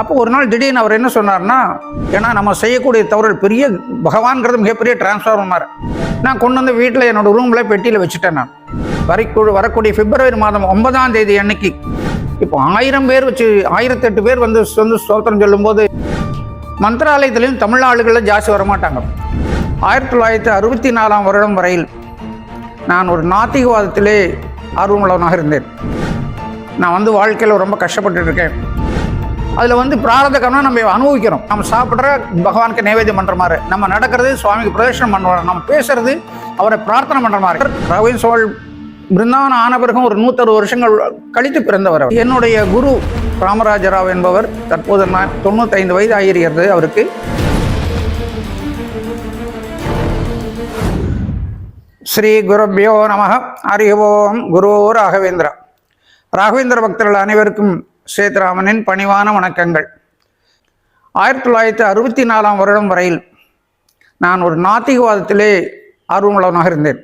அப்போ ஒரு நாள் திடீர்னு அவர் என்ன சொன்னார்னா ஏன்னா நம்ம செய்யக்கூடிய தவறுகள் பெரிய பகவான்கிறது மிகப்பெரிய டிரான்ஸ்ஃபார்மர் நான் கொண்டு வந்து வீட்டில் என்னோட ரூமில் பெட்டியில் வச்சுட்டேன் நான். வரைக்கு வரக்கூடிய பிப்ரவரி மாதம் ஒன்பதாம் தேதி அன்னைக்கு. இப்போ ஆயிரம் பேர் வச்சு ஆயிரத்தெட்டு பேர் வந்து வந்து ஸ்தோத்திரம் சொல்லும்போது மந்திராலயத்திலையும் தமிழ் ஆளுகளில் ஜாஸ்தி வரமாட்டாங்க. ஆயிரத்தி தொள்ளாயிரத்தி அறுபத்தி நாலாம் வருடம் வரையில் நான் ஒரு நாத்திகவாதத்திலே ஆர்வமுள்ளவனாக இருந்தேன். நான் வந்து வாழ்க்கையில் ரொம்ப கஷ்டப்பட்டு இருக்கேன். அதில் வந்து பிராரத கர்மம் நம்ம அனுபவிக்கிறோம். நம்ம சாப்பிட்ற பகவானுக்கு நைவேத்தியம் பண்ணுற மாதிரி. நம்ம நடக்கிறது சுவாமிக்கு பிரதர்ஷனம் பண்ணுறோம் நம்ம பேசுறது அவரை பிரார்த்தனை பண்ணுற மாதிரி. ரவீன் சோழ் பிருந்தாவனம் ஆன பிறகும் ஒரு நூற்றறுபது வருஷங்கள் கழித்து பிறந்தவர் அவர். என்னுடைய குரு ராமராஜராவ் என்பவர் தற்போது நான் தொண்ணூத்தைந்து வயது ஆகியிருக்கிறது அவருக்கு. ஸ்ரீ குருபியோ நம ஹரி ஓம். குரு ராகவேந்திரா. ராகவேந்திர பக்தர்கள் அனைவருக்கும் சேத்ராமனின் பணிவான வணக்கங்கள். ஆயிரத்தி தொள்ளாயிரத்தி அறுபத்தி நாலாம் வருடம் வரையில் நான் ஒரு நாத்திகவாதத்திலே ஆர்வமுள்ளவனாக இருந்தேன்.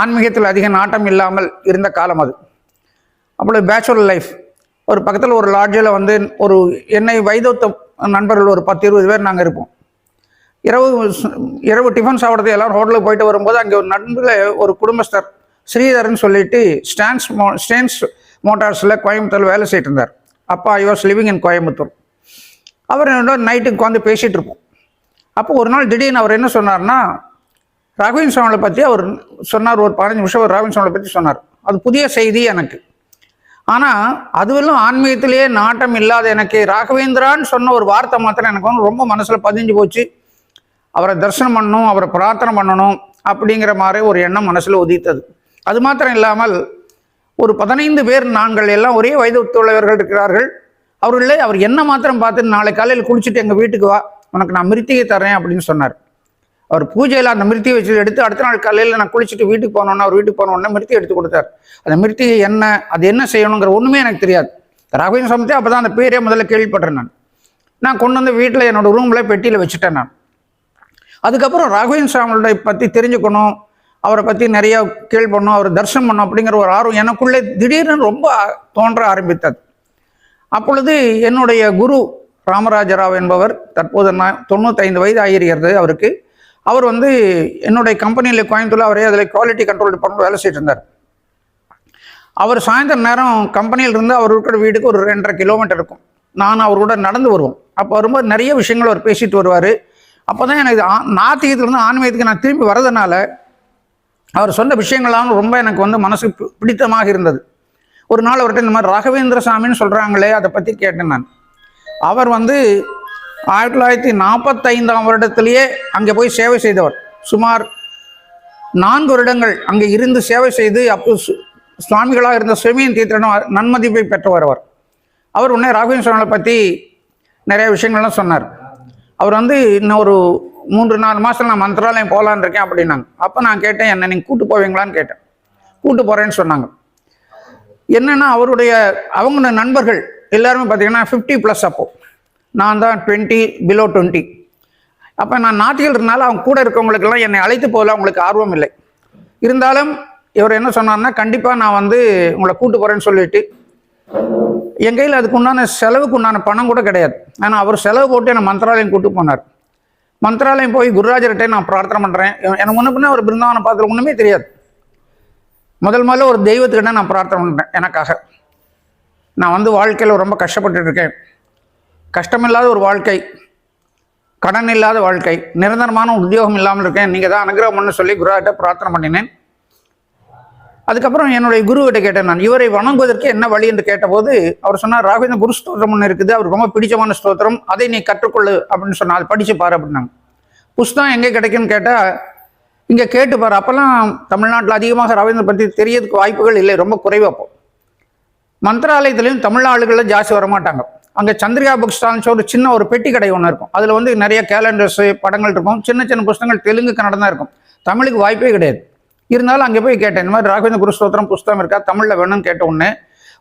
ஆன்மீகத்தில் அதிக நாட்டம் இல்லாமல் இருந்த காலம் அது. அப்பொழுது பேச்சுலர் லைஃப் ஒரு பக்கத்தில் ஒரு லாட்ஜில் வந்து ஒரு என்னை வைதோத்த நண்பர்கள் ஒரு பத்து இருபது பேர் நாங்கள் இருப்போம். இரவு இரவு டிஃபன் சாப்பிட்றது எல்லோரும் ஹோட்டலுக்கு போயிட்டு வரும்போது அங்கே ஒரு நண்பில் ஒரு குடும்பஸ்தர் ஸ்ரீதரன் சொல்லிட்டு ஸ்டான்ஸ் மோ மோட்டார்ஸில் கோயம்புத்தூர் வேலை செய்யிட்டு இருந்தார் அப்பா I was living in Coimbatore. அவர் என்னோட நைட்டுக்கு உட்காந்து பேசிகிட்டு இருப்போம். அப்போ ஒரு நாள் திடீர்னு அவர் என்ன சொன்னார்னா ராகவேந்திர சுவாமியை பற்றி அவர் சொன்னார் ஒரு பதினஞ்சு நிமிஷம் ஒரு ராகவேந்திர சுவாமியை பற்றி சொன்னார். அது புதிய செய்தி எனக்கு. ஆனால் அதுவெல்லாம் ஆன்மீகத்திலேயே நாட்டம் இல்லாத எனக்கு. ராகவேந்திரான்னு சொன்ன ஒரு வார்த்தை மாத்திரம் எனக்கு வந்து ரொம்ப மனசில் பதிஞ்சு போச்சு. அவரை தரிசனம் பண்ணணும் அவரை பிரார்த்தனை பண்ணணும் அப்படிங்கிற மாதிரி ஒரு எண்ணம் மனசில் உதித்தது. அது மாத்திரம் இல்லாமல் ஒரு பதினைந்து பேர் நாங்கள் எல்லாம் ஒரே வயது உள்ளவர்கள் இருக்கிறார்கள். அவர்களே அவர் என்ன மாத்திரம் பார்த்து நாளை காலையில் குளிச்சுட்டு எங்கள் வீட்டுக்கு வா உனக்கு நான் மிருத்தியை தரேன் அப்படின்னு சொன்னார். அவர் பூஜையில் அந்த மிருத்தியை வச்சு எடுத்து அடுத்த நாள் காலையில் நான் குளிச்சுட்டு வீட்டுக்கு போனோன்னா அவர் வீட்டுக்கு போனோன்னா மிருத்தி எடுத்து கொடுத்தார். அந்த மிருத்தியை என்ன அது என்ன செய்யணுங்கிற ஒன்றுமே எனக்கு தெரியாது. ராகவேந்திர சமத்தே அப்போ தான் அந்த பேரே முதல்ல கேள்விப்பட்டேன் நான். நான் கொண்டு வந்து வீட்டில் என்னோட ரூமில் பெட்டியில் வச்சுட்டேன் நான். அதுக்கப்புறம் ராகவேந்திர சுவாமியோட பற்றி தெரிஞ்சுக்கணும். அவரை பற்றி நிறைய பண்ணோம் அவர் தரிசனம் பண்ணோம் அப்படிங்கிற ஒரு ஆர்வம் எனக்குள்ளே திடீர்னு ரொம்ப தோன்ற ஆரம்பித்தது. அப்பொழுது என்னுடைய குரு ராமராஜராவ் என்பவர் தற்போது நான் தொண்ணூத்தைந்து வயது ஆகியிருக்கிறது அவருக்கு. அவர் வந்து என்னுடைய கம்பெனியில் கோயம்புத்தூர் அவரே அதில் குவாலிட்டி கண்ட்ரோல் டிபார்ட்மெண்ட் வேலை செய்யிட்டு இருந்தார் அவர் சாயந்தரம் நேரம் கம்பெனியில் இருந்து அவர் இருக்கிற வீட்டுக்கு ஒரு ரெண்டரை கிலோமீட்டர் இருக்கும். நான் அவர் கூட நடந்து வருவோம். அப்போ வரும்போது நிறைய விஷயங்கள் அவர் பேசிட்டு வருவார். அப்போ தான் எனக்கு ஆ- நாத்திகத்திலிருந்து ஆன்மீகத்துக்கு நான் திரும்பி வரதுனால அவர் சொன்ன விஷயங்கள்லாம் ரொம்ப எனக்கு வந்து மனசுக்கு பிடித்தமாக இருந்தது. ஒரு நாள் அவர்கிட்ட இந்த மாதிரி ராகவேந்திர சாமின்னு சொல்கிறாங்களே அதை பற்றி கேட்டேன் நான். அவர் வந்து ஆயிரத்தி தொள்ளாயிரத்தி நாற்பத்தைந்தாம் வருடத்திலேயே அங்கே போய் சேவை செய்தவர். சுமார் நான்கு வருடங்கள் அங்கே இருந்து சேவை செய்து அப்போ சு- சுவாமிகளாக இருந்த சுவாமியின் தீர்த்தனும் நன்மதிப்பை பெற்றவர் அவர். அவர் உடனே ராகவேந்திர சுவாமிகளை பற்றி நிறைய விஷயங்கள்லாம் சொன்னார். அவர் வந்து இன்னும் ஒரு மூன்று நாலு மாதம் நான் மந்திராலயம் போகலான்னு இருக்கேன் அப்படின்னாங்க. அப்போ நான் கேட்டேன் என்ன நீங்கள் கூட்டு போவீங்களான்னு கேட்டேன். கூட்டு போகிறேன்னு சொன்னாங்க. என்னன்னா அவருடைய அவங்க நண்பர்கள் எல்லாருமே பார்த்தீங்கன்னா ஃபிஃப்டி ப்ளஸ் அப்போ. நான் தான் டுவெண்ட்டி பிலோ டுவெண்ட்டி அப்போ நான் நாட்டில் இருந்தாலும் அவங்க கூட இருக்கவங்களுக்கெல்லாம் என்னை அழைத்து போகல அவங்களுக்கு ஆர்வம் இல்லை. இருந்தாலும் இவர் என்ன சொன்னார்னா கண்டிப்பாக நான் வந்து உங்களை கூட்டு போகிறேன்னு சொல்லிட்டு என் கையில் அதுக்கு உண்டான செலவுக்கு உண்டான பணம் கூட கிடையாது. ஆனால் அவர் செலவு போட்டு என்னை மந்திராலயம் கூட்டு போனார். மந்திராலயம் போய் குருராஜர்கிட்ட நான் பிரார்த்தனை பண்ணுறேன் எனக்கு ஒன்று பின்ன ஒரு பிருந்தாவன பார்த்துல ஒன்றுமே தெரியாது. முதல் முதல்ல ஒரு தெய்வத்துக்கிட்ட நான் பிரார்த்தனை பண்ணுறேன் எனக்காக. நான் வந்து வாழ்க்கையில் ரொம்ப கஷ்டப்பட்டுருக்கேன் இருக்கேன் கஷ்டமில்லாத ஒரு வாழ்க்கை கடன் இல்லாத வாழ்க்கை நிரந்தரமான உத்தியோகம் இல்லாமல் இருக்கேன். நீங்கள் தான் அனுகிரகம் பண்ண சொல்லி குருவாட்ட பிரார்த்தனை பண்ணினேன். அதுக்கப்புறம் என்னுடைய குருவிட்ட கேட்டேன் நான். இவரை வணங்குவதற்கு என்ன வழி என்று கேட்டபோது அவர் சொன்னார் ராகவேந்திர குரு ஸ்தோத்திரம் ஒன்று இருக்குது. அவர் ரொம்ப பிடிச்சமான ஸ்தோத்திரம். அதை நீ கற்றுக்கொள்ளு அப்படின்னு சொன்னால் அதை படித்து பாரு அப்படின்னாங்க. புஸ்தகம் எங்கே கிடைக்குன்னு கேட்டால் இங்கே கேட்டு பாரு. அப்போல்லாம் தமிழ்நாட்டில் அதிகமாக ரவீந்திரன் பற்றி தெரியறதுக்கு வாய்ப்புகள் இல்லை. ரொம்ப குறைவாப்போம் மந்திராலயத்துலேயும் தமிழ் ஆளுகளில் ஜாஸ்தி வரமாட்டாங்க அங்கே சந்திரிகா புக் ஸ்டால்ஸ் ஒரு சின்ன ஒரு பெட்டி கடை ஒன்று இருக்கும். அதில் வந்து நிறைய கேலண்டர்ஸு படங்கள் இருக்கும். சின்ன சின்ன புஸ்தகங்கள் தெலுங்கு கன்னடம் தான் இருக்கும். தமிழுக்கு வாய்ப்பே கிடையாது. இருந்தாலும் அங்கே போய் கேட்டேன் இந்த மாதிரி ராகவேந்திர குருஸ்தோத்திரம் புஸ்தகம் இருக்கா? தமிழில் வேணும்னு கேட்ட உடனே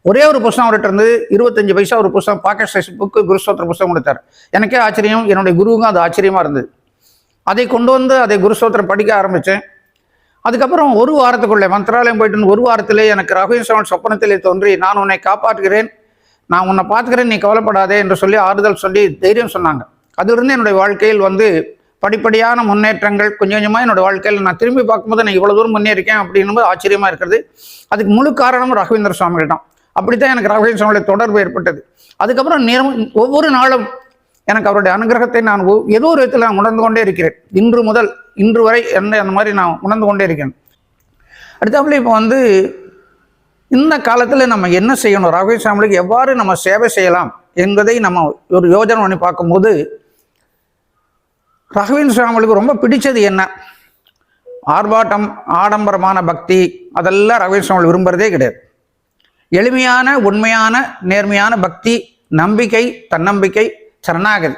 ஒரே ஒரு புஸ்தகம் அவர்கிட்ட இருந்து இருபத்தஞ்சு பைசா ஒரு புஸ்தகம் பாக்கெட் சைஸ் புக்கு குருஸ்தோத்திர புஸ்தகம் கொடுத்தார். எனக்கே ஆச்சரியம் என்னுடைய குருவுக்கும் அது ஆச்சரியமாக இருந்தது. அதை கொண்டு வந்து அதை குருஸ்தோத்திரம் படிக்க ஆரம்பித்தேன் அதுக்கப்புறம் ஒரு வாரத்துக்குள்ளே மந்திராலயம் போயிட்டு ஒரு வாரத்திலே எனக்கு ரகுவின் சவன் சொப்பனத்திலே தோன்றி நான் உன்னை காப்பாற்றுகிறேன். நான் உன்னை பார்த்துக்கிறேன் நீ கவலைப்படாதே என்று சொல்லி ஆறுதல் சொல்லி தைரியம் சொன்னாங்க. அதிலிருந்து என்னுடைய வாழ்க்கையில் வந்து படிப்படியான முன்னேற்றங்கள் கொஞ்சம் கொஞ்சமாக என்னோடய வாழ்க்கையில் நான் திரும்பி பார்க்கும்போது நான் இவ்வளோ தூரம் முன்னேறிக்கேன் அப்படின்னும் ஆச்சரியமாக இருக்கிறது. அதுக்கு முழு காரணம் ராகவேந்திர சுவாமிகள் தான். அப்படித்தான் எனக்கு ராகவேந்திர சுவாமியுடைய தொடர்பு ஏற்பட்டது. அதுக்கப்புறம் நேரம் ஒவ்வொரு நாளும் எனக்கு அவருடைய அனுகிரகத்தை நான் ஏதோ ஒரு விதத்தில் நான் உணர்ந்து கொண்டே இருக்கிறேன். இன்று முதல் இன்று வரை என்ன அந்த மாதிரி நான் உணர்ந்து கொண்டே இருக்கிறேன் அடுத்தாப்புல இப்போ வந்து இந்த காலத்தில் நம்ம என்ன செய்யணும்? ராகவேந்திர எவ்வாறு நம்ம சேவை செய்யலாம் என்பதை நம்ம ஒரு யோஜனை பண்ணி பார்க்கும்போது ராகவேந்திர சுவாமிகளுக்கு ரொம்ப பிடிச்சது என்ன? ஆர்ப்பாட்டம் ஆடம்பரமான பக்தி அதெல்லாம் ராகவேந்திர சுவாமி விரும்புறதே கிடையாது. எளிமையான உண்மையான நேர்மையான பக்தி நம்பிக்கை தன்னம்பிக்கை சரணாகதி.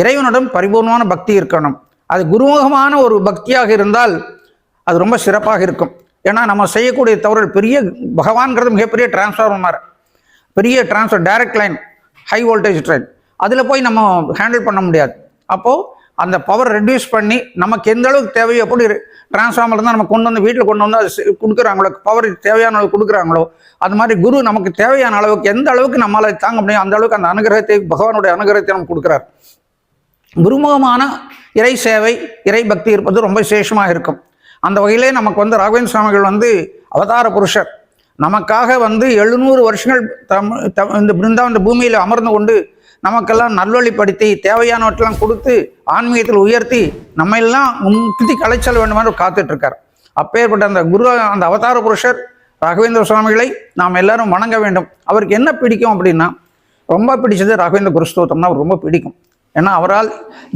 இறைவனுடன் பரிபூர்ணமான பக்தி இருக்கணும். அது குருமுகமான ஒரு பக்தியாக இருந்தால் அது ரொம்ப சிறப்பாக இருக்கும். ஏன்னா நம்ம செய்யக்கூடிய தவறுகள் பெரிய பகவான்கிறது மிகப்பெரிய டிரான்ஸ்ஃபார்மர் பெரிய transfer direct line high voltage train அதில் போய் நம்ம ஹேண்டில் பண்ண முடியாது. அப்போது அந்த பவர் ரெடியூஸ் பண்ணி நமக்கு எந்த அளவுக்கு தேவையோ அப்படி டிரான்ஸ்ஃபார்மர் இருந்தால் நம்ம கொண்டு வந்து வீட்டில் கொண்டு வந்து அது கொடுக்குறாங்களோ பவர் தேவையான அளவுக்கு கொடுக்குறாங்களோ அது மாதிரி குரு நமக்கு தேவையான அளவுக்கு எந்த அளவுக்கு நம்மளால் தாங்க முடியும் அந்த அளவுக்கு அந்த அனுகிரகத்தை பகவானுடைய அனுகிரகத்தை நமக்கு கொடுக்குறார். குருமுகமான இறை சேவை இறை பக்தி இருப்பது ரொம்ப விசேஷமாக இருக்கும். அந்த வகையிலே நமக்கு வந்து ராகவேந்திர சுவாமிகள் வந்து அவதார புருஷர். நமக்காக வந்து எழுநூறு வருஷங்கள் தமிழ் தம் இந்த பிருந்தா இந்த பூமியில் அமர்ந்து கொண்டு நமக்கெல்லாம் நல்வழிப்படுத்தி தேவையானவற்றெல்லாம் கொடுத்து ஆன்மீகத்தில் உயர்த்தி நம்ம எல்லாம் முக்தி கலைச்சல் வேண்டும் என்று காத்துட்டு அப்பேற்பட்ட அந்த குரு அந்த அவதார புருஷர் ராகவேந்திர சுவாமிகளை நாம் எல்லாரும் வணங்க வேண்டும். அவருக்கு என்ன பிடிக்கும் அப்படின்னா ரொம்ப பிடிச்சது ராகவேந்திர குரு ஸ்தோத்திரம்னா ரொம்ப பிடிக்கும். ஏன்னா அவரால்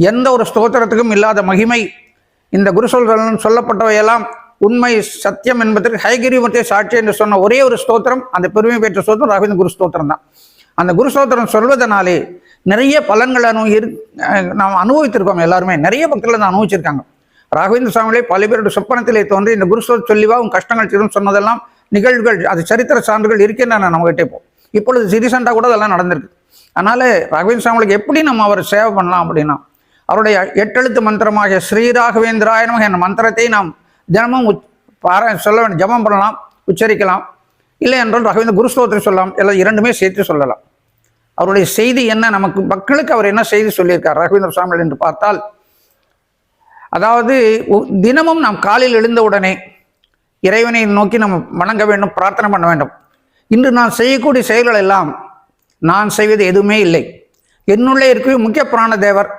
எந்த ஒரு ஸ்தோத்திரத்துக்கும் இல்லாத மகிமை இந்த குரு சொல்கள் சொல்லப்பட்டவையெல்லாம் உண்மை சத்தியம் என்பதற்கு ஹைகிரிமத்தை சாட்சி என்று சொன்ன ஒரே ஒரு ஸ்தோத்திரம் அந்த பெருமை பெற்ற ஸ்தோத்திரம் ராகவேந்திர குரு ஸ்தோத்திரம் தான் அந்த குருஸ்தோத்திரம் சொல்வதனாலே நிறைய பலன்களை அனு இரு நாம் அனுபவித்திருக்கோம் எல்லாருமே. நிறைய பக்தர்கள் தான் அனுபவிச்சிருக்காங்க. ராகவேந்திர சுவாமிகளே பல பேருடைய சொப்பனத்திலே தோன்றி இந்த குரு ஸ்தோத்திரம் சொல்லிவா உன் கஷ்டங்கள் தீரும் சொன்னதெல்லாம் நிகழ்வுகள் அது சரித்திர சான்றுகள் இருக்கின்றன நம்மகிட்ட இப்போ. இப்பொழுது சிறிசண்டா கூட அதெல்லாம் நடந்திருக்கு. அதனால ராகவேந்திர சுவாமிகளுக்கு எப்படி நம்ம அவர் சேவை பண்ணலாம் அப்படின்னா அவருடைய எட்டெழுத்து மந்திரமாக ஸ்ரீ ராகவேந்திராய நமக என்ற மந்திரத்தை நாம் தினமும் பார சொல்ல வேண்டும் ஜெபம் பண்ணலாம் உச்சரிக்கலாம். இல்லை என்றால் ராகவேந்திர குரு ஸ்தோத்திரம் சொல்லலாம். எல்லாம் இரண்டுமே சேர்த்து சொல்லலாம். அவருடைய செய்தி என்ன? நமக்கு மக்களுக்கு அவர் என்ன செய்தி சொல்லியிருக்கார்? ராகவேந்திர சுவாமிகள் என்று பார்த்தால் அதாவது தினமும் நாம் காலையில் எழுந்தவுடனே இறைவனை நோக்கி நம்ம வணங்க வேண்டும் பிரார்த்தனை பண்ண வேண்டும். இன்று நான் செய்யக்கூடிய செயல்கள் எல்லாம் நான் செய்வது எதுவுமே இல்லை. என்னுள்ளே இருக்கவே முக்கிய புராண தேவர்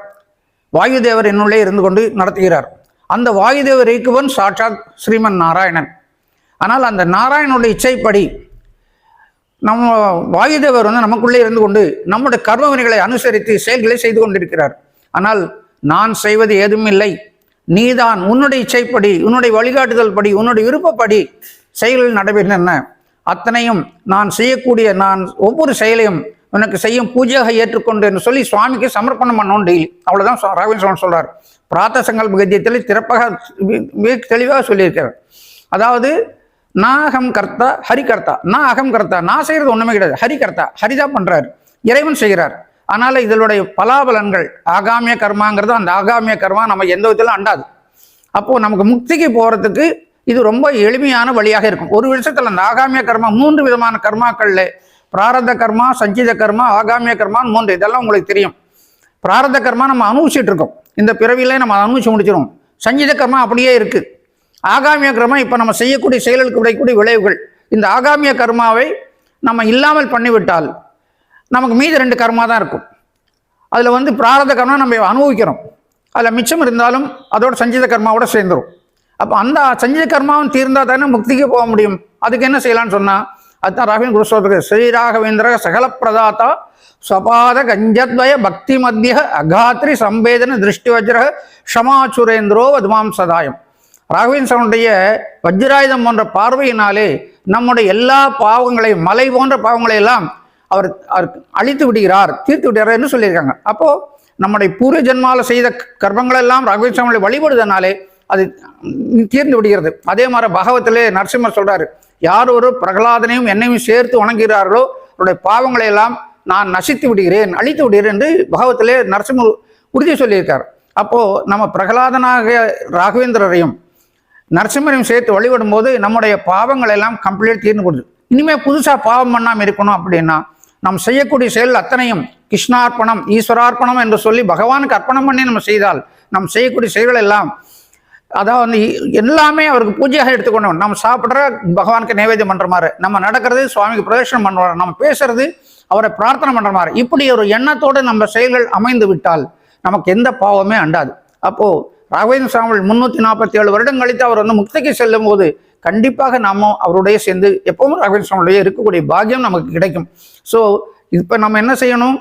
வாயு தேவர் என்னுள்ளே இருந்து கொண்டு நடத்துகிறார். அந்த வாயு தேவர் இயக்குவன் சாட்சாத் ஸ்ரீமன் நாராயணன். ஆனால் அந்த நாராயணனுடைய இச்சைப்படி நம்ம வாயுதேவர் வந்து நமக்குள்ளே இருந்து கொண்டு நம்முடைய கர்மவினைகளை அனுசரித்து செயல்களை செய்து கொண்டிருக்கிறார். ஆனால் நான் செய்வது ஏதும் இல்லை. நீதான் உன்னுடைய இச்சைப்படி உன்னுடைய வழிகாட்டுதல் படி உன்னுடைய விருப்பப்படி செயல்கள் நடைபெறுகின்றன அத்தனையும் நான் செய்யக்கூடிய நான் ஒவ்வொரு செயலையும் உனக்கு செய்யும் பூஜையாக ஏற்றுக்கொண்டு என்று சொல்லி சுவாமிக்கு சமர்ப்பணம் பண்ணோம் டெய்லி அவ்வளோதான் சுவா- ராகவேந்திர சுவாமி சொல்றார். பிராத்த சங்கல்ப கத்தியத்தில் திறப்பாக மிக- மிக தெளிவாக சொல்லியிருக்கிறார். அதாவது நாகம் கர்த்தா ஹரி கர்த்தா. நான் அகம் கர்த்தா. நான் செய்யறது ஒண்ணுமே கிடையாது. ஹரி கர்த்தா. ஹரிதான் பண்றார். இறைவன் செய்கிறார். அதனால இதனுடைய பலாபலன்கள் ஆகாமிய கர்மாங்கிறது அந்த ஆகாமிய கர்மா நம்ம எந்த விதத்திலும் அண்டாது. அப்போ நமக்கு முக்திக்கு போறதுக்கு இது ரொம்ப எளிமையான வழியாக இருக்கும். ஒரு விஷயத்துல அந்த ஆகாமிய கர்மா மூன்று விதமான கர்மாக்கள்ல பிராரத கர்மா சஞ்சித கர்மா ஆகாமிய கர்மான்னு மூன்று. இதெல்லாம் உங்களுக்கு தெரியும். பிராரத கர்மா நம்ம அனுபவிச்சுட்டு இருக்கோம். இந்த பிறவிலே நம்ம அனுபவிச்சு முடிச்சிடும் சஞ்சித கர்மா அப்படியே இருக்குது ஆகாமிய கர்மம் இப்போ நம்ம செய்யக்கூடிய செயல்களுக்கு கிடைக்கக்கூடிய விளைவுகள். இந்த ஆகாமிய கர்மாவை நம்ம இல்லாமல் பண்ணிவிட்டால் நமக்கு மீதி ரெண்டு கர்மா தான் இருக்கும். அதில் வந்து பிராரத கர்மா நம்ம அனுபவிக்கிறோம். அதில் மிச்சம் இருந்தாலும் அதோட சஞ்சித கர்மாவோட சேர்ந்துரும். அப்போ அந்த சஞ்சித கர்மாவும் தீர்ந்தால் தானே முக்திக்கு போக முடியும். அதுக்கு என்ன செய்யலாம்னு சொன்னால் அதுதான் ராகவன் குருஸ்வரத்துக்கு ஸ்ரீ ராகவேந்திர சகல பிரதாத்தா ஸ்வபாத கஞ்சத்வய பக்தி மத்திய அகாத்ரி சம்பேதன திருஷ்டி வஜ்ர ஷமாச்சுரேந்திரோ வதுமாம் சதாயம் ராகவேந்திரனுடைய வஜ்ராயுதம் போன்ற பார்வையினாலே நம்முடைய எல்லா பாவங்களையும் மலை போன்ற பாவங்களை எல்லாம் அவர் அவர் அழித்து விடுகிறார் தீர்த்து விடுகிறார் என்று சொல்லியிருக்காங்க. அப்போ நம்முடைய பூர்வ ஜென்மாவில் செய்த கர்ப்பங்களெல்லாம் எல்லாம் ராகவேந்திரனை வழிபடுதனாலே அது தீர்ந்து விடுகிறது. அதே மாதிரி பகவத்திலே நரசிம்மர் சொல்றாரு யார் ஒரு பிரகலாதனையும் என்னையும் சேர்த்து வணங்குகிறார்களோ அவருடைய பாவங்களை எல்லாம் நான் நசித்து விடுகிறேன் அழித்து விடுகிறேன் என்று பகவத்திலே நரசிம்மர் உறுதி சொல்லியிருக்கார். அப்போ நம்ம பிரகலாதனாக ராகவேந்திரரையும் நரசிம்மரையும் சேர்த்து வழிபடும் போது நம்முடைய பாவங்கள் எல்லாம் கம்ப்ளீட் தீர்ந்து கொடுது இனிமே புதுசா பாவம் பண்ணாமல் இருக்கணும் அப்படின்னா நாம் செய்யக்கூடிய செயல் அத்தனையும் கிருஷ்ணார்ப்பணம் ஈஸ்வரார்ப்பணம் என்று சொல்லி பகவானுக்கு அர்ப்பணம் பண்ணி நம்ம செய்தால் நாம் செய்யக்கூடிய செயல்கள் எல்லாம் அதாவது வந்து எல்லாமே அவருக்கு பூஜையாக எடுத்துக்கணும் நம்ம சாப்பிட்ற பகவானுக்கு நைவேத்தியம் பண்ணுற மாதிரி நம்ம நடக்கிறது சுவாமிக்கு பிரதர்ஷனம் பண்ணுவார் நம்ம பேசுறது அவரை பிரார்த்தனை பண்ணுற மாதிரி இப்படி ஒரு எண்ணத்தோடு நம்ம செயல்கள் அமைந்து விட்டால் நமக்கு எந்த பாவமே அண்டாது. அப்போது ராகவேந்திர சுவாமிகள் முன்னூத்தி நாற்பத்தி ஏழு வருடம் கழித்து அவர் வந்து முக்திக்கு செல்லும் போது கண்டிப்பாக நாம அவருடைய சேர்ந்து எப்பவும் ராகவேந்திர சுவாமியுடைய இருக்கக்கூடிய பாக்கியம் நமக்கு கிடைக்கும். ஸோ இப்போ நம்ம என்ன செய்யணும்?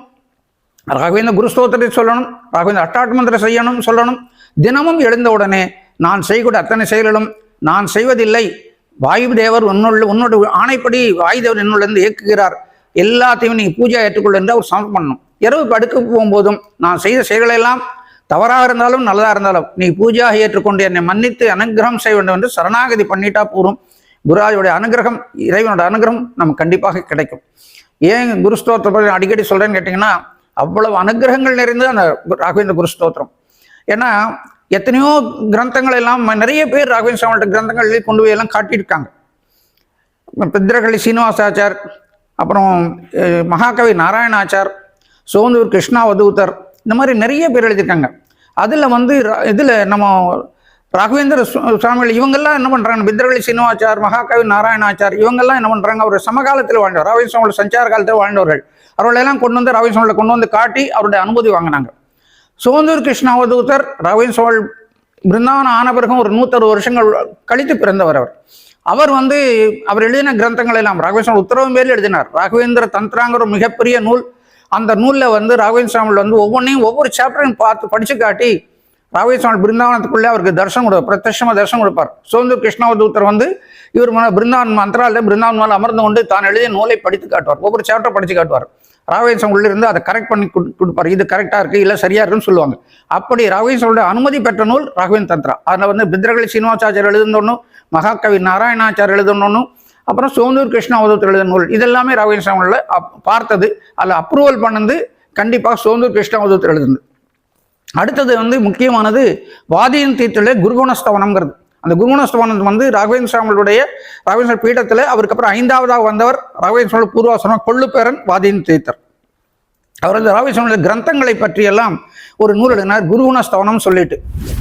ராகவேந்திர குருஸ்தோத்திரத்தை சொல்லணும் ராகவேந்திர அட்டாட் மந்திரம் செய்யணும் சொல்லணும். தினமும் எழுந்த உடனே நான் செய்யக்கூடிய அத்தனை செயல்களும் நான் செய்வதில்லை. வாயு தேவர் உன்னுள்ள உன்னோட ஆணைப்படி வாயு தேவர் என்னுள்ளிருந்து இயக்குகிறார். எல்லாத்தையும் நீ பூஜை ஏற்றுக்கொள்ள என்று அவர் சமர்ப்பணம் பண்ணணும். இரவு படுக்க போகும்போதும் நான் செய்த செயல்களெல்லாம் தவறாக இருந்தாலும் நல்லதாக இருந்தாலும் நீ பூஜையாக ஏற்றுக்கொண்டு என்னை மன்னித்து அனுகிரகம் செய்ய வேண்டும் என்று சரணாகதி பண்ணிட்டா போதும். குருராஜுடைய அனுகிரகம் இறைவனோட அனுகிரகம் நமக்கு கண்டிப்பாக கிடைக்கும். ஏன் குரு ஸ்தோத்திரம் அடிக்கடி சொல்கிறேன்னு கேட்டிங்கன்னா அவ்வளவு அனுகிரகங்கள் நிறைந்த அந்த ராகவேந்திர குரு ஸ்தோத்திரம். ஏன்னா எத்தனையோ கிரந்தங்கள் எல்லாம் நிறைய பேர் ராகவேந்திர சுவாமியோட கிரந்தங்கள் கொண்டு போய் எல்லாம் காட்டியிருக்காங்க. பித்ரகலி சீனிவாசாச்சார் அப்புறம் மகாகவி நாராயணாச்சார் சோந்தூர் கிருஷ்ணா வதூத்தர் இந்த மாதிரி நிறைய பேர் எழுதியிருக்காங்க. அதில் வந்து இதில் நம்ம ராகவேந்திர சு- சுவாமிகள் இவங்கெல்லாம் என்ன பண்ணுறாங்க பித்ரகலி சீனிவாச்சார் மகாகவி நாராயணாச்சார் இவங்கெல்லாம் என்ன பண்ணுறாங்க அவர் சமகாலத்தில் வாழ்ந்தவர் ராகவேந்திர சுவாமியோட சஞ்சார காலத்தில் வாழ்ந்தவர்கள். அவர்களெல்லாம் கொண்டு வந்து ராகவேந்திர சுவாமியில் கொண்டு வந்து காட்டி அவருடைய அனுமதி வாங்கினாங்க. சோந்தூர் கிருஷ்ணாவதூதர் ராகவேந்திர சுவாமி பிருந்தாவனம் ஆன பிறகும் ஒரு நூற்றறுபது வருஷங்கள் கழித்து பிறந்தவர் அவர். அவர் வந்து அவர் எழுதின கிரந்தங்கள் எல்லாம் ராகவேந்திர உத்தரவு பேரில் எழுதினார். ராகவேந்திர தந்திராங்கிற மிகப்பெரிய நூல் அந்த நூலில் வந்து ராகவேந்திர சுவாமிகள் வந்து ஒவ்வொன்றையும் ஒவ்வொரு சாப்டரையும் பார்த்து படித்து காட்டி ராகவேந்திர சுவாமி பிருந்தாவனத்துக்குள்ளே அவருக்கு தர்சனம் கொடுப்பார் பிரத்யட்சமாக தர்சனம் கொடுப்பார். சுதந்திர கிருஷ்ணாவதூத்தர் வந்து இவர் மன- பிருந்தாவன் மந்திராலயம் பிருந்தாவன் மேலே அமர்ந்து கொண்டு தான் எழுதிய நூலை படித்து காட்டுவார். ஒவ்வொரு சாப்டர் படித்து காட்டுவார். ராகவேந்திரம் உள்ள இருந்து அதை கரெக்ட் பண்ணி கொடுப்பார். இது கரெக்டாக இருக்குது இல்லை சரியாக இருக்குன்னு சொல்லுவாங்க. அப்படி ராகவேந்திரோட அனுமதி பெற்ற நூல் ராகவேந்திர தந்திரா. அதில் வந்து பித்ரகலி சீனிவாசாச்சார் எழுதுனொன்னும் மகாகவி நாராயணாச்சார் எழுதுனொன்னும் அப்புறம் சோந்தூர் கிருஷ்ணாவதூர் எழுத நூல் இதெல்லாமே ராகவேந்திர சுவாமிகளில் பார்த்தது. அதில் அப்ரூவல் பண்ணது கண்டிப்பாக சோந்தூர் கிருஷ்ணாவதூர் எழுதுனது அடுத்தது வந்து முக்கியமானது வாதியின் தீர்த்தல குருகுணஸ்தவனம்ங்கிறது. அந்த குருகுணஸ்தவனம் வந்து ராகவேந்திர சுவாமிகளுடைய ராகவேந்திர பீடத்தில் அவருக்கு அப்புறம் ஐந்தாவதாக வந்தவர் ராகவேந்திர சுவாமி பூர்வாசனம் கொள்ளுப்பேரன் வாதியின் தீர்த்தர் அவர் அந்த ராகவேந்திர சுவாமியுடைய கிரந்தங்களை பற்றியெல்லாம் ஒரு நூல் எழுதினார். குருகுணஸ்தவனம் சொல்லிட்டு.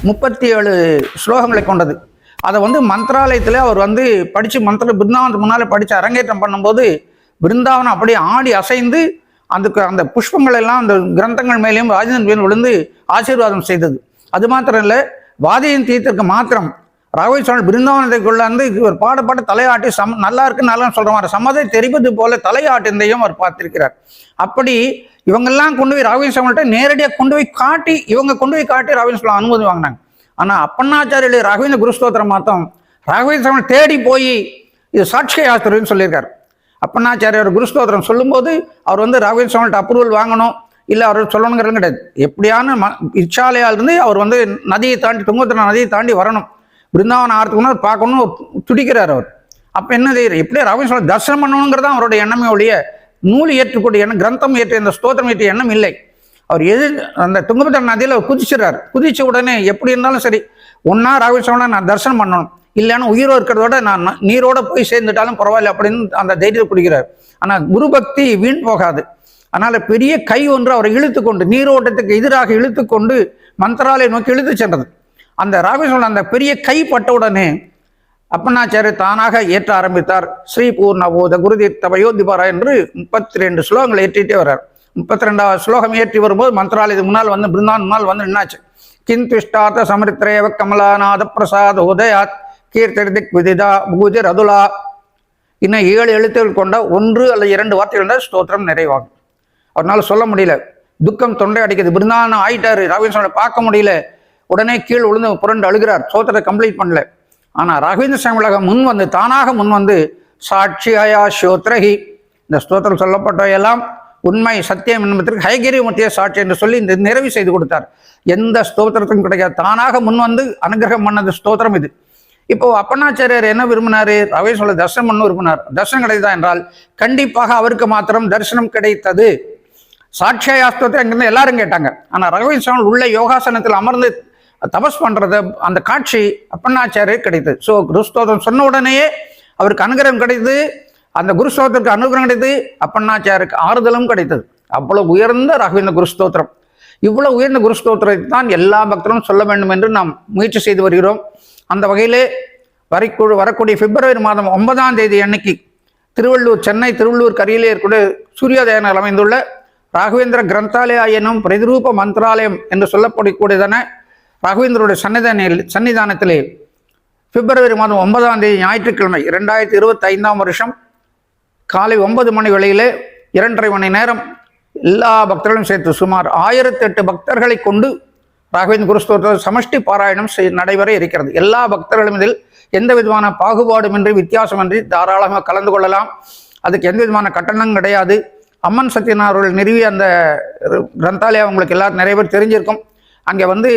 முப்பத்தி ஏழு ஸ்லோகங்களை கொண்டது. அதை வந்து மந்திராலயத்தில் அவர் வந்து படித்து மந்திர பிருந்தாவனத்துக்கு முன்னால் படித்து அரங்கேற்றம் பண்ணும்போது பிருந்தாவனம் அப்படியே ஆடி அசைந்து அதுக்கு அந்த புஷ்பங்கள் எல்லாம் அந்த கிரந்தங்கள் மேலேயும் ராஜேந்திரன் மேலும் விழுந்து ஆசீர்வாதம் செய்தது. அது மாத்திரம் இல்லை வாதியின் தீர்த்திற்கு மாத்திரம் ராகவேந்திர சுவாமி பிருந்தாவனத்துக்குள்ள வந்து இவர் பாட பாட தலையாட்டி சம் நல்லா இருக்கு நல்லா சொல்கிறோம் மாதிரி சம்மதை தெரிவது போல தலையாட்டிந்தையும் அவர் பார்த்திருக்கிறார். அப்படி இவங்கெல்லாம் கொண்டு போய் ராகவேந்திர சுவாமிகிட்ட நேரடியாக கொண்டு போய் காட்டி இவங்க கொண்டு போய் காட்டி ராகவேந்திர சுவாமி அனுமதி வாங்கினாங்க. ஆனால் அப்பண்ணாச்சாரியர் ராகவேந்திர குருஸ்தோத்திரம் மாத்தம் ராகவேந்திர சுவாமி தேடி போய் இது சாட்சிய யாத்திரைன்னு சொல்லியிருக்கார். அப்பண்ணாச்சாரியோட குருஸ்தோத்திரம் சொல்லும்போது அவர் வந்து ராகவேந்திர சுவாமிகிட்ட அப்ரூவல் வாங்கணும் இல்லை அவர் சொல்லணுங்கிறது கிடையாது. எப்படியான ம இச்சாலையாலிருந்து அவர் வந்து நதியை தாண்டி துங்கத்திர நதியை தாண்டி வரணும். பிருந்தாவனம் ஆகிறதுக்கு முன்னாடி பார்க்கணும் துடிக்கிறார் அவர். அப்போ என்ன செய்யறாரு எப்படியே ராகவேந்திர சுவாமி தர்சனம் பண்ணணுங்கிறது அவருடைய எண்ணமே ஒழிய நூல் ஏற்றக்கூடிய எண்ணம் கிரந்தம் ஏற்றிய அந்த ஸ்தோத்திரம் ஏற்றிய எண்ணம் இல்லை. அவர் எது அந்த துங்கபத்திர நதியில் அவர் குதிச்சிடுறாரு. குதிச்ச உடனே எப்படி இருந்தாலும் சரி ஒன்னா ராகவேந்திர நான் தரிசனம் பண்ணணும். இல்லைன்னா உயிரோ இருக்கிறதோட நான் நீரோட போய் சேர்ந்துட்டாலும் பரவாயில்ல அப்படின்னு அந்த தைரியத்தை குடிக்கிறார். ஆனால் குரு பக்தி வீண் போகாது. அதனால பெரிய கை ஒன்று அவரை இழுத்து கொண்டு நீரோட்டத்துக்கு எதிராக இழுத்து கொண்டு மந்திராலயை நோக்கி இழுத்து சென்றது. அந்த ராகவேந்திரன் அந்த பெரிய கை பட்ட உடனே அப்பண்ணாச்சாரியர் தானாக ஏற்ற ஆரம்பித்தார். ஸ்ரீ பூர்ணபோத குருதீர்த்த பயோதிபாரா என்று முப்பத்தி ரெண்டு ஸ்லோகங்களை ஏற்றிட்டே வர்றார். முப்பத்தி ரெண்டாவது ஸ்லோகம் ஏற்றி வரும்போது மந்திராலயத்துக்கு முன்னால் வந்து பிருந்தான் முன்னால் வந்து நின்னாச்சு. கிந்துஷ்டாத சமரித்ரேவ கமலாநாத பிரசாத உதயாத் கீர்த்தரி விதிதா பூஜை ரதுலா இன்னும் ஏழு எழுத்துகள் கொண்ட ஒன்று அல்லது இரண்டு வார்த்தைகள் இருந்தால் ஸ்தோத்திரம் நிறைவாகும். அவரால் சொல்ல முடியல. துக்கம் தொண்டை அடிக்கிறது பிருந்தாவனம் ஆயிட்டாரு. ராகவேந்திர பார்க்க முடியல. உடனே கீழ் விழுந்து புரண்டு அழுகிறார். சோத்திரத்தை கம்ப்ளீட் பண்ணல. ஆனால் ராகவேந்திர சுவாமிகளாக முன் வந்து தானாக முன் வந்து சாட்சியாயா ஸ்தோத்ரஹி இந்த ஸ்தோத்திரம் சொல்லப்பட்ட எல்லாம் உண்மை சத்தியம் என்பதற்கு ஹைகிரி முத்திய சாட்சி என்று சொல்லி இந்த நிறைவு செய்து கொடுத்தார். எந்த ஸ்தோத்திரத்துக்கும் கிடைக்காது. தானாக முன் வந்து அனுகிரகம் பண்ணது ஸ்தோத்திரம் இது. இப்போ அப்பண்ணாச்சாரியார் என்ன விரும்பினாரு? சொல்ல தர்சனம் பண்ண விரும்பினார். தர்சனம் கிடைத்ததா என்றால் கண்டிப்பாக அவருக்கு மாத்திரம் தரிசனம் கிடைத்தது. சாட்சியாஸ்தத்தை அங்கிருந்து எல்லாரும் கேட்டாங்க. ஆனால் ரகவேந்திர சுவாமி உள்ள யோகாசனத்தில் அமர்ந்து தபஸ் பண்ணுறத அந்த காட்சி அப்பண்ணாச்சாரியர் கிடைத்தது. ஸோ குருஸ்தோதம் சொன்ன உடனேயே அவருக்கு அனுகிரகம் கிடைத்தது. அந்த குருஸ்தோத்திரத்துக்கு அனுகிரகம் கிடைத்தது. அப்பண்ணாச்சாருக்கு ஆறுதலும் கிடைத்தது. அவ்வளவு உயர்ந்த ராகவேந்திர குருஸ்தோத்திரம் இவ்வளவு உயர்ந்த குருஸ்தோத்திரத்தை தான் எல்லா பக்தரும் சொல்ல வேண்டும் என்று நாம் முயற்சி செய்து வருகிறோம். அந்த வகையிலே வரைக்கு வரக்கூடிய பிப்ரவரி மாதம் ஒன்பதாம் தேதி அன்னைக்கு திருவள்ளூர் சென்னை திருவள்ளூர் கரையிலே இருக்கக்கூடிய சூரியோதயனால் அமைந்துள்ள ராகவேந்திர கிரந்தாலயா எனும் பிரதிரூப மந்திராலயம் என்று சொல்லப்படக்கூடியதான ராகவேந்திரோடைய சன்னிதான சன்னிதானத்திலே பிப்ரவரி மாதம் ஒன்பதாம் தேதி ஞாயிற்றுக்கிழமை இரண்டாயிரத்தி இருபத்தி ஐந்தாம் வருஷம் காலை ஒன்பது மணி வேளையிலே இரண்டரை மணி நேரம் எல்லா பக்தர்களும் சேர்த்து சுமார் ஆயிரத்தி எட்டு பக்தர்களை கொண்டு ராகவேந்திர குருஸ்தோத்திர சமஷ்டி பாராயணம் நடைபெற இருக்கிறது. எல்லா பக்தர்களும் இதில் எந்த விதமான பாகுபாடுமின்றி வித்தியாசமின்றி தாராளமாக கலந்து கொள்ளலாம். அதுக்கு எந்த விதமான கட்டணம் கிடையாது. அம்மன் சத்யநாத் அவர்கள் நிறுவிய அந்த கிரந்தாலயம் உங்களுக்கு எல்லாரும் நிறைய பேர் தெரிஞ்சிருக்கும். அங்கே வந்து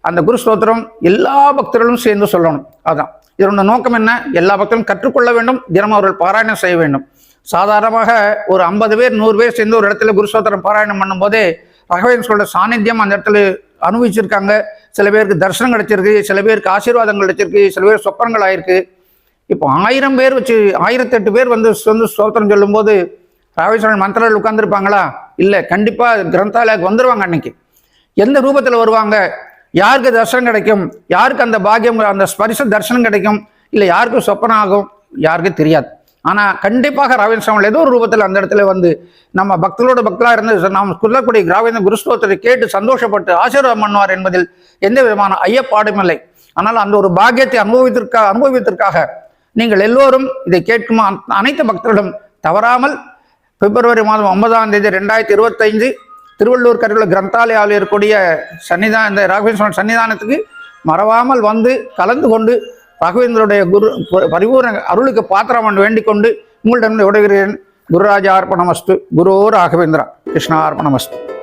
அந்த குரு ஸ்தோத்திரம் எல்லா பக்தர்களும் சேர்ந்து சொல்லணும். அதுதான் இதனோட நோக்கம் என்ன? எல்லா பக்தரும் கற்றுக்கொள்ள வேண்டும். தினமும் அவர்கள் பாராயணம் செய்ய வேண்டும். சாதாரணமாக ஒரு ஐம்பது பேர் நூறு பேர் சேர்ந்து ஒரு இடத்துல குருசோத்திரம் பாராயணம் பண்ணும்போது ரகவேந்திரோட சாநித்தியம் அந்த இடத்துல அனுபவிச்சிருக்காங்க. சில பேருக்கு தரிசனம் கிடைச்சிருக்கு சில பேருக்கு ஆசீர்வாதம் கிடைச்சிருக்கு சில பேர் சொப்பனங்கள் ஆயிருக்கு. இப்போ ஆயிரம் பேர் வச்சு ஆயிரத்தெட்டு பேர் வந்து வந்து ஸ்தோத்திரம் சொல்லும்போது ராகவேஸ்வரன் மந்திரர்கள் உட்காந்துருப்பாங்களா இல்லை கண்டிப்பாக கிரந்தாலயாவுக்கு வந்துடுவாங்க அன்னைக்கு. எந்த ரூபத்தில் வருவாங்க? யாருக்கு தர்சனம் கிடைக்கும்? யாருக்கு அந்த பாக்கியம் அந்த ஸ்பரிச தர்சனம் கிடைக்கும்? இல்லை யாருக்கு சொப்பனம் ஆகும்? யாருக்கும் தெரியாது. ஆனால் கண்டிப்பாக ராவேந்திர சுவாமி ஏதோ ஒரு ரூபத்தில் அந்த இடத்துல வந்து நம்ம பக்தர்களோட பக்தலாக இருந்து நாம் சொல்லக்கூடிய ராவேந்திர குருஸ்தோத்திரத்தை கேட்டு சந்தோஷப்பட்டு ஆசீர்வாதம் பண்ணுவார் என்பதில் எந்த விதமான ஐயப்பாடும் இல்லை. ஆனால் அந்த ஒரு பாக்கியத்தை அனுபவித்திற்காக அனுபவித்திற்காக நீங்கள் எல்லோரும் இதை கேட்கும் அனைத்து பக்தர்களும் தவறாமல் பிப்ரவரி மாதம் ஒன்பதாம் தேதி ரெண்டாயிரத்தி இருபத்தைந்து திருவள்ளூர் கருவில் கிரந்தாலயாவில் இருக்கக்கூடிய சன்னிதான இந்த ராகவேந்திர சன்னிதானத்துக்கு மறவாமல் வந்து கலந்து கொண்டு ராகவேந்திரோடைய குரு பரிபூர்ண அருளுக்கு பாத்திரம் வேண்டிக் கொண்டு உங்களிடம் விடைகிறேன் குருராஜா அர்ப்பணமஸ்து குரு ராகவேந்திரா. கிருஷ்ணா அர்ப்பணமஸ்து